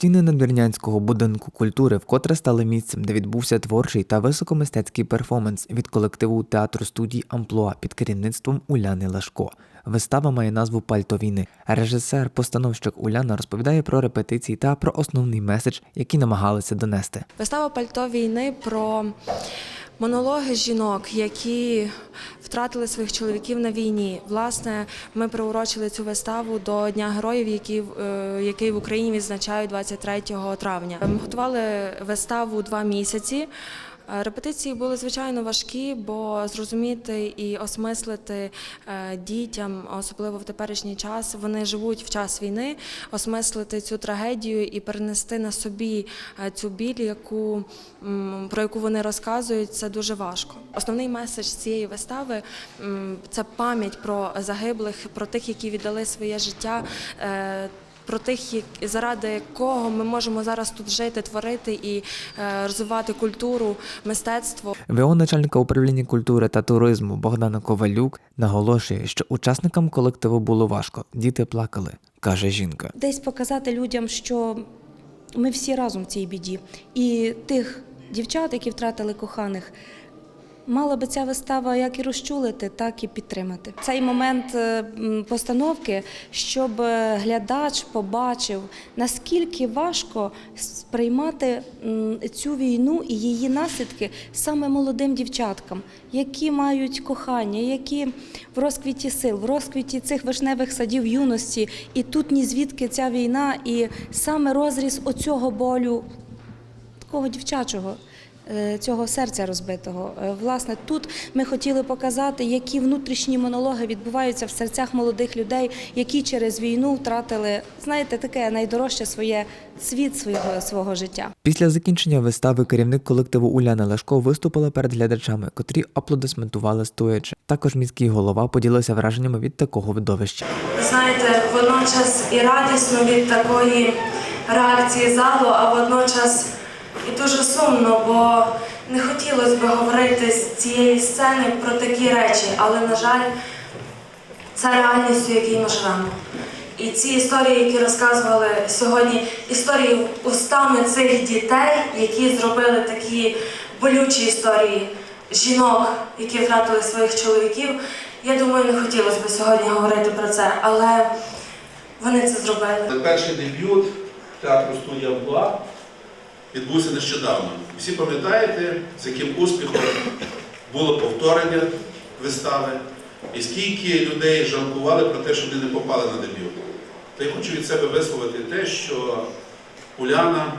Стіни надвірнянського будинку культури вкотре стали місцем, де відбувся творчий та високомистецький перформанс від колективу театру студії Амплуа під керівництвом Уляни Лашко. Вистава має назву Пальто війни. Режисер, постановщик Уляна розповідає про репетиції та про основний меседж, який намагалися донести. Вистава Пальто війни про монологи жінок, які втратили своїх чоловіків на війні. Власне, ми приурочили цю виставу до Дня героїв, який, е, який в Україні відзначають 23 травня. Ми готували виставу два місяці. Е, Репетиції були звичайно важкі, бо зрозуміти і осмислити е, дітям, особливо в теперішній час, вони живуть в час війни, осмислити цю трагедію і перенести на собі е, цю біль, яку про яку вони розказують, це дуже важко. Основний меседж цієї вистави це пам'ять про загиблих, про тих, які віддали своє життя. Про тих, заради кого ми можемо зараз тут жити, творити і е, розвивати культуру, мистецтво. ВО начальника управління культури та туризму Богдана Ковалюк наголошує, що учасникам колективу було важко. Діти плакали, каже жінка. десь показати людям, що ми всі разом в цій біді. І тих дівчат, які втратили коханих, мала би ця вистава як і розчулити, так і підтримати. Цей момент е, постановки, щоб е, глядач побачив, наскільки важко сприймати цю війну і її наслідки саме молодим дівчаткам, які мають кохання, які в розквіті сил, в розквіті цих вишневих садів юності, і тут ні звідки ця війна, і саме розріз оцього болю такого дівчачого. Е, Цього серця розбитого. Е, Власне, тут ми хотіли показати, які внутрішні монологи відбуваються в серцях молодих людей, які через війну втратили, знаєте, таке найдорожче своє світ свого, свого життя. Після закінчення вистави керівник колективу Уляна Лашко виступила перед глядачами, котрі аплодисментували стоячи. Також міський голова поділився враженнями від такого видовища. Знаєте, водночас і радісно від такої реакції залу, а водночас і дуже сумно, бо не хотілося б говорити з цієї сцени про такі речі, але, на жаль, це реальність, у якій ми живемо. І ці історії, які розказували сьогодні, історії устами цих дітей, які зробили такі болючі історії жінок, які втратили своїх чоловіків. Я думаю, не хотілося б сьогодні говорити про це, але вони це зробили. Перший дебют театру студія Амплуа відбувся нещодавно. Всі пам'ятаєте, з яким успіхом було повторення вистави, і скільки людей жалкували про те, що вони не попали на дебют. То я хочу від себе висловити те, що Уляна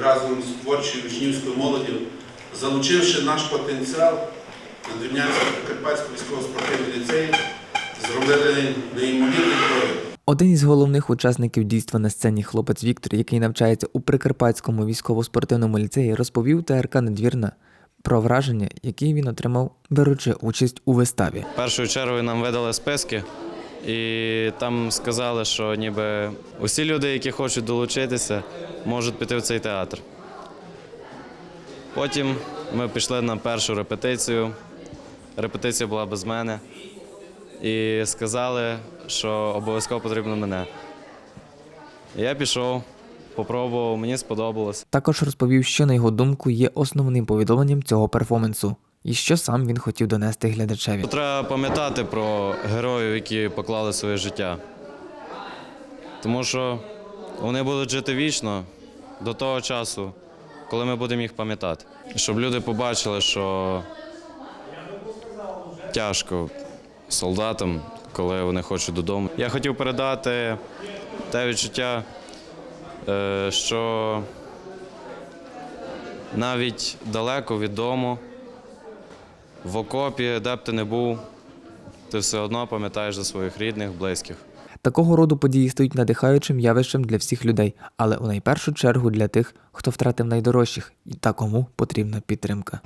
разом з творчою учнівською молоддю, залучивши наш потенціал Надвірнянський Прикарпатський військово-спортивний ліцей, зробили неймовірний прорив. Один із головних учасників дійства на сцені хлопець Віктор, який навчається у Прикарпатському військово-спортивному ліцеї, розповів ТРК Надвірна про враження, які він отримав, беручи участь у виставі. Першою чергою нам видали списки, і там сказали, що ніби усі люди, які хочуть долучитися, можуть піти в цей театр. Потім ми пішли на першу репетицію. Репетиція була без мене. І сказали, що обов'язково потрібно мене. Я пішов, попробував, мені сподобалось. Також розповів, що на його думку є основним повідомленням цього перформансу, і що сам він хотів донести глядачеві. Треба пам'ятати про героїв, які поклали своє життя. Тому що вони будуть жити вічно до того часу, коли ми будемо їх пам'ятати. Щоб люди побачили, що тяжко солдатам, коли вони хочуть додому. Я хотів передати те відчуття, е, що навіть далеко від дому, в окопі, де б ти не був, ти все одно пам'ятаєш за своїх рідних, близьких. Такого роду події стають надихаючим явищем для всіх людей, але у найпершу чергу для тих, хто втратив найдорожчих, і та кому потрібна підтримка.